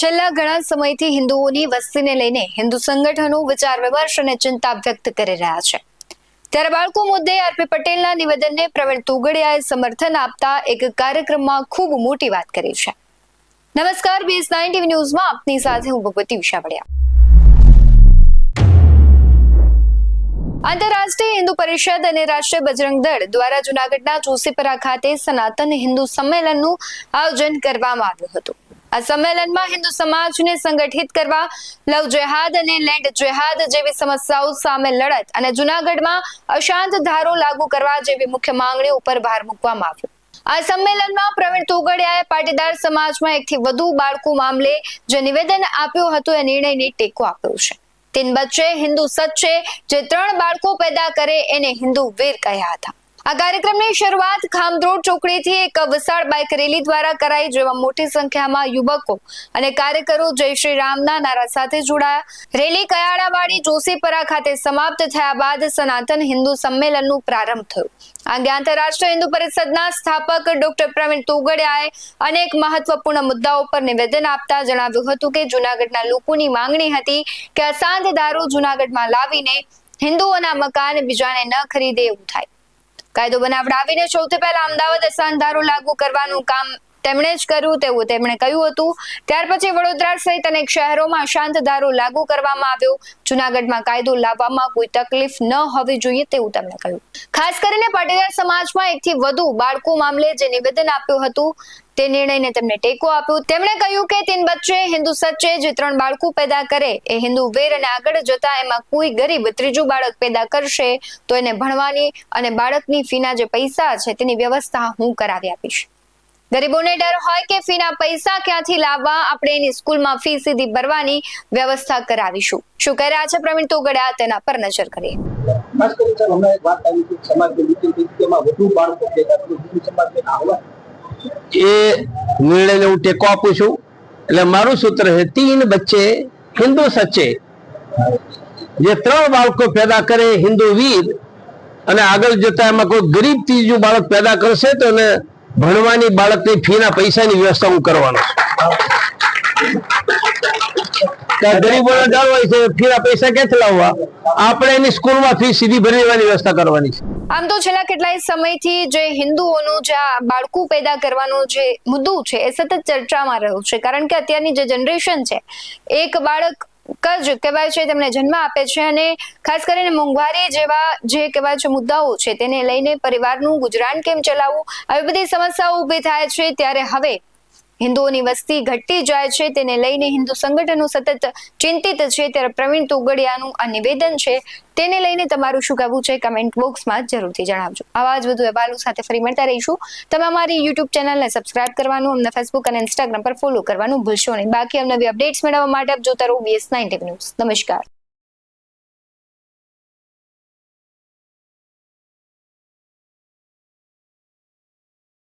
છેલ્લા ઘણા સમયથી હિન્દુઓની વસ્તીને લઈને હિન્દુ સંગઠનો, વિચાર વિમર્શ અને ચિંતા વ્યક્ત કરી રહ્યા છે. ત્યારે બાળકો મુદ્દે આરપી પટેલના નિવેદનને પ્રવીણ તુગડિયાએ સમર્થન આપતા એક કાર્યક્રમમાં ખૂબ મોટી વાત કરી છે. નમસ્કાર બીએસ નાઇન ટીવી ન્યૂઝમાં આપની સાથે હું ભગવતી વિશાવડિયા. આંતરરાષ્ટ્રીય હિન્દુ પરિષદ અને રાષ્ટ્રીય બજરંગ દળ દ્વારા જુનાગઢના જોશીપરા ખાતે સનાતન હિન્દુ સંમેલનનું આયોજન કરવામાં આવ્યું હતું. આ સંમેલનમાં હિન્દુ સમાજને સંગઠિત કરવા, લવ જેહાદ અને લેન્ડ જેહાદ જેવી સમસ્યાઓ સામે લડત અને જુનાગઢમાં અશાંત ધારો લાગુ કરવા જેવી મુખ્ય માંગણીઓ ઉપર ભાર મૂકવામાં આવ્યો. આ સંમેલનમાં પ્રવીણ તોગડિયાએ પાટીદાર સમાજમાં એકથી વધુ બાળકો મામલે જે નિવેદન આપ્યું હતું એ નિર્ણયને ટેકો આપ્યો છે. તીન બચ્ચે હિન્દુ સચ્ચે જે ત્રણ બાળકો પેદા કરે એને હિન્દુ વીર કહ્યા હતા. આ કાર્યક્રમની શરૂઆત ખામદ્રોડ ચોકડીથી એક વિશાળ બાઇક રેલી દ્વારા કરાઈ, જેમાં મોટી સંખ્યામાં યુવકો અને કાર્યકરો જય શ્રી રામના નારા સાથે જોડાયા. રેલી કયાળાવાડી જોશીપરા ખાતે સમાપ્ત થયા બાદ સનાતન હિન્દુ સંમેલનનું પ્રારંભ થયું. આ અંગે આંતરરાષ્ટ્રીય હિન્દુ પરિષદના સ્થાપક ડોક્ટર પ્રવીણ તોગડિયાએ અનેક મહત્વપૂર્ણ મુદ્દાઓ પર નિવેદન આપતા જણાવ્યું હતું કે જુનાગઢના લોકોની માંગણી હતી કે અશાંત દારૂ જુનાગઢમાં લાવીને હિન્દુઓના મકાન બીજાને ન ખરીદે એવું થાય. કાયદો બનાવડાવીને સૌથી પહેલા અમદાવાદ અસાનધારો લાગુ કરવાનું કામ તેમણે જ કર્યું તેવું તેમણે કહ્યું હતું. ત્યાર પછી વડોદરા સહિત અનેક શહેરોમાં શાંત ધારો લાગુ કરવામાં આવ્યો. જુનાગઢમાં કાયદો લાવવામાં કોઈ તકલીફ ન હોવી જોઈએ તેવું તેમણે કહ્યું. ખાસ કરીને પાટીદાર સમાજમાં એકથી વધુ બાળકો મામલે જે નિવેદન આપ્યું હતું, તે નિર્ણયને તેમણે ટેકો આપ્યો. તેમણે કહ્યું કે તીન બચ્ચે હિન્દુ સચ્ચે જે ત્રણ બાળકો પેદા કરે, એ હિન્દુ વેર અને આગળ જતા એમાં કોઈ ગરીબ ત્રીજું બાળક પેદા કરશે, તો એને ભણવાની અને બાળકની ફીના જે પૈસા છે તેની વ્યવસ્થા હું કરાવી આપીશ. ગરીબોને ડર હોય કે ફીના પૈસા ક્યાંથી લાવવા? આપણે એની સ્કૂલમાં ફી સીધી ભરવાની વ્યવસ્થા કરાવીશું. શું કહી રહ્યા છે પ્રવીણ તોગડા તેના પર નજર કરીએ. ખાસ કરીને સર હમણાં એક વાત આવી કે સમાજની થઈ હતી, વધુ બાળકો કે સમાજને ના હોય એ નિર્ણયને હું ટેકો આપું છું. એટલે મારું સૂત્ર છે તીન બચ્ચે હિન્દુ સચ્ચે. જે ત્રણ બાળકો પેદા કરે હિન્દુ વીર અને આગળ જતા એમાં કોઈ ગરીબ ત્રીજું બાળક પેદા કરશે તો એને ભણવાની બાળકની ફીના પૈસાની પૈસા ક્યાંથી ફી સીધી ભરી દેવાની વ્યવસ્થા કરવાની આમ તો છેલ્લા કેટલાય સમયથી જે હિન્દુઓનું જે બાળકું પેદા કરવાનો જે મુદ્દો છે, એ સતત ચર્ચામાં રહ્યો છે. કારણ કે અત્યારની જે જનરેશન છે, એક બાળક જ કહેવાય છે તેમને જન્મ આપે છે અને ખાસ કરીને મોંઘવારી જેવા જે કહેવાય છે મુદ્દાઓ છે, તેને લઈને પરિવારનું ગુજરાન કેમ ચલાવવું? આવી બધી સમસ્યાઓ ઊભી થાય છે, ત્યારે હવે હિન્દુઓની વસ્તી ઘટતી જાય છે, તેને લઈને હિન્દુ સંગઠનો સતત ચિંતિત છે. ત્યારે પ્રવીણ તોગડિયાનું આ નિવેદન છે, તેને લઈને તમારું શું કહેવું છે? કમેન્ટ બોક્સમાં જરૂરથી જણાવજો. આવા જ વધુ અહેવાલો સાથે ફરી મળતા રહીશું. તમે અમારી યુટ્યુબ ચેનલને સબસ્ક્રાઇબ કરવાનું, અમને ફેસબુક અને ઇન્સ્ટાગ્રામ પર ફોલો કરવાનું ભૂલશો નહીં. બાકી અમને અપડેટ્સ મેળવવા માટે આપ જોતા રહો બીએસ નાઇન ન્યૂઝ નમસ્કાર.